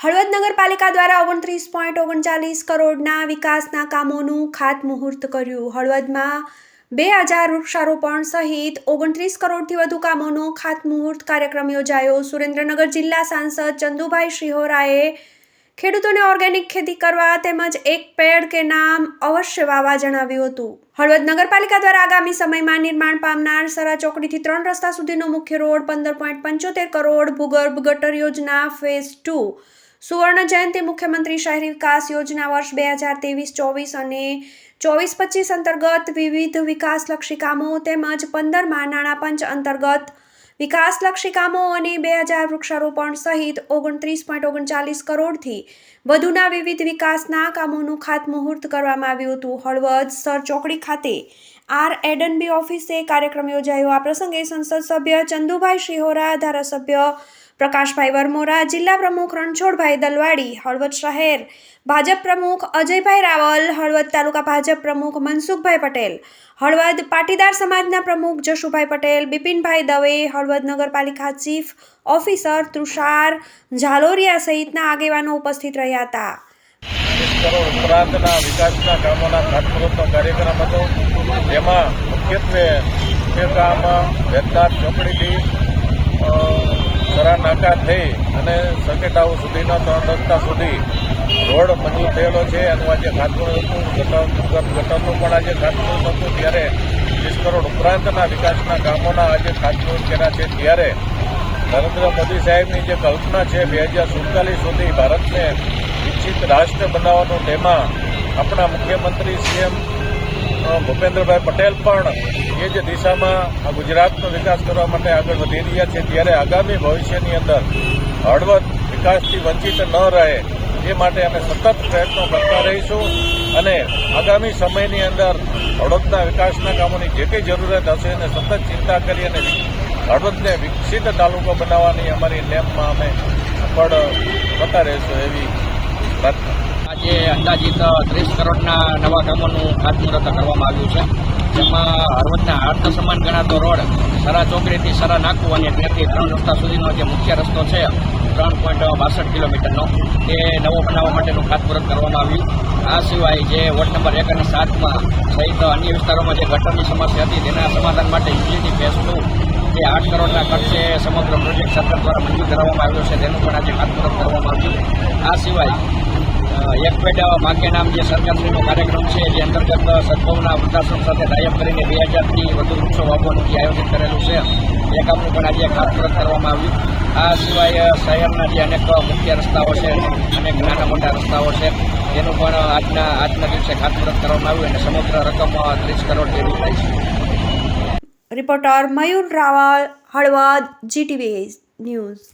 હળવદ નગરપાલિકા દ્વારા ઓગણત્રીસ પોઈન્ટ ઓગણચાલીસ કરોડના વિકાસના કામોનું ખાતમુહૂર્ત કર્યું. હળવદમાં બે હજાર વૃક્ષારોપણ સહિત ઓગણત્રીસ કરોડથી વધુ કામોનો ખાતમુહૂર્ત કાર્યક્રમ યોજાયો. સુરેન્દ્રનગર જિલ્લા સાંસદ ચંદુભાઈ શિહોરાએ ખેડૂતોને ઓર્ગેનિક ખેતી કરવા તેમજ એક પેડ કે નામ અવશ્ય વાવા જણાવ્યું હતું. હળવદ નગરપાલિકા દ્વારા આગામી સમયમાં નિર્માણ પામનાર સરા ચોકડીથી ત્રણ રસ્તા સુધીનો મુખ્ય રોડ પંદર પોઈન્ટ પંચોતેર કરોડ ભૂગર્ભ ગટર યોજના ફેઝ ટુ સુવર્ણ જયંતિ મુખ્યમંત્રી શહેરી વિકાસ યોજના વર્ષ બે હજાર ત્રેવીસ, ચોવીસ અને ચોવીસ પચીસ અંતર્ગત વિવિધ વિકાસલક્ષી કામો તેમજ પંદરમાં નાણાં પંચ અંતર્ગત વિકાસલક્ષી કામો અને બે હજાર વૃક્ષારોપણ સહિત ઓગણત્રીસ પોઈન્ટ ઓગણચાલીસ કરોડથી વધુના વિવિધ વિકાસના કામોનું ખાતમુહૂર્ત કરવામાં આવ્યું હતું. હળવદ સર ચોકડી ખાતે આર એડનબી ઓફિસે કાર્યક્રમ યોજાયો. આ પ્રસંગે સંસદ સભ્ય ચંદુભાઈ શિહોરા, ધારાસભ્ય પ્રકાશભાઈ વરમોરા, જિલ્લા પ્રમુખ રણછોડભાઈ દલવાડી, હળવદ શહેર ભાજપ પ્રમુખ અજયભાઈ રાવલ, હળવદ તાલુકા ભાજપ પ્રમુખ મનસુખભાઈ પટેલ, હળવદ પાટીદાર સમાજના પ્રમુખ જશુભાઈ પટેલ, બિપિનભાઈ દવે, હળવદ નગરપાલિકા ચીફ ઓફિસર તુષાર ઝાલોરિયા સહિતના આગેવાનો ઉપસ્થિત રહ્યા હતા. વિકાસના કામોના ખાતમુહૂર્તનો કાર્યક્રમ હતો. જેમાં મુખ્યત્વે ચોકડીથી સરા નાકા થઈ અને સર્કિટ હાઉસ સુધીનો ત્રણ રસ્તા સુધી રોડ મંજૂર થયેલો છે. એનું આજે ખાતમુહૂર્ત હતું ગટર ગટરનું પણ આજે ખાતમુહૂર્ત હતું ત્યારે વીસ કરોડ ઉપરાંતના વિકાસના કામોના આજે ખાતમુહૂર્ત કર્યા છે. ત્યારે નરેન્દ્ર મોદી સાહેબની જે કલ્પના છે, બે હજાર સુડતાલીસ સુધી ભારતને વિકસિત રાષ્ટ્ર બનાવવાનો તેમાં આપણા મુખ્યમંત્રી સીએમ ભૂપેન્દ્રભાઈ પટેલ પણ એ જ દિશામાં ગુજરાતનો વિકાસ કરવા માટે આગળ વધી રહ્યા છે. ત્યારે આગામી ભવિષ્યની અંદર હળવદ વિકાસથી વંચિત ન રહે, એ માટે અમે સતત પ્રયત્નો કરતા રહીશું અને આગામી સમયની અંદર હળવદના વિકાસના કામોની જે કંઈ જરૂરિયાત હશે એને સતત ચિંતા કરી અને હળવદને વિકસિત તાલુકો બનાવવાની અમારી નેમમાં અમે સફળ થતા રહીશું એવી પ્રાર્થના. આજે અંદાજિત ત્રીસ કરોડના નવા કામોનું ખાતમુહૂર્ત કરવામાં આવ્યું છે. જેમાં હળવદના હાર્દ સમાન ગણાતો રોડ, સરા ચોકડીથી સરા નાકુ અને ત્યાંથી ત્રણ રસ્તા સુધીનો જે મુખ્ય રસ્તો છે, ત્રણ પોઈન્ટ બાસઠ કિલોમીટરનો તે નવો બનાવવા માટેનું ખાતમુહૂર્ત કરવામાં આવ્યું. આ સિવાય જે વોર્ડ નંબર એક અને સાતમાં સહિત અન્ય વિસ્તારોમાં જે ગટરની સમસ્યા હતી, તેના સમાધાન માટે યુજીની ફેસ ટુ જે આઠ કરોડના ખર્ચે સમગ્ર પ્રોજેક્ટ સરકાર દ્વારા મંજૂર કરવામાં આવ્યો છે. તેનું પણ આજે ખાતમુહૂર્ત કરવામાં આવ્યું. આ સિવાય એક પેડ ભાગ્ય નામ જે સરકારશ્રીનો કાર્યક્રમ છે જે અંતર્ગત સદભાવના વૃદ્ધાશ્રમ સાથે ટાઈપ કરીને બે હજારથી વધુ વૃક્ષો વાવવાનું આયોજન કરેલું છે એ કામનું પણ આજે ખાતમુહૂર્ત કરવામાં આવ્યું. આ સિવાય શહેરના જે અનેક મુખ્ય રસ્તાઓ છે, અનેક નાના મોટા રસ્તાઓ છે, એનું પણ આજના આજના દિવસે ખાતમુહૂર્ત કરવામાં આવ્યું અને સમગ્ર રકમ ત્રીસ કરોડ જેવી થાય છે. Reporter Mayur Raval, Halvad, GTV news.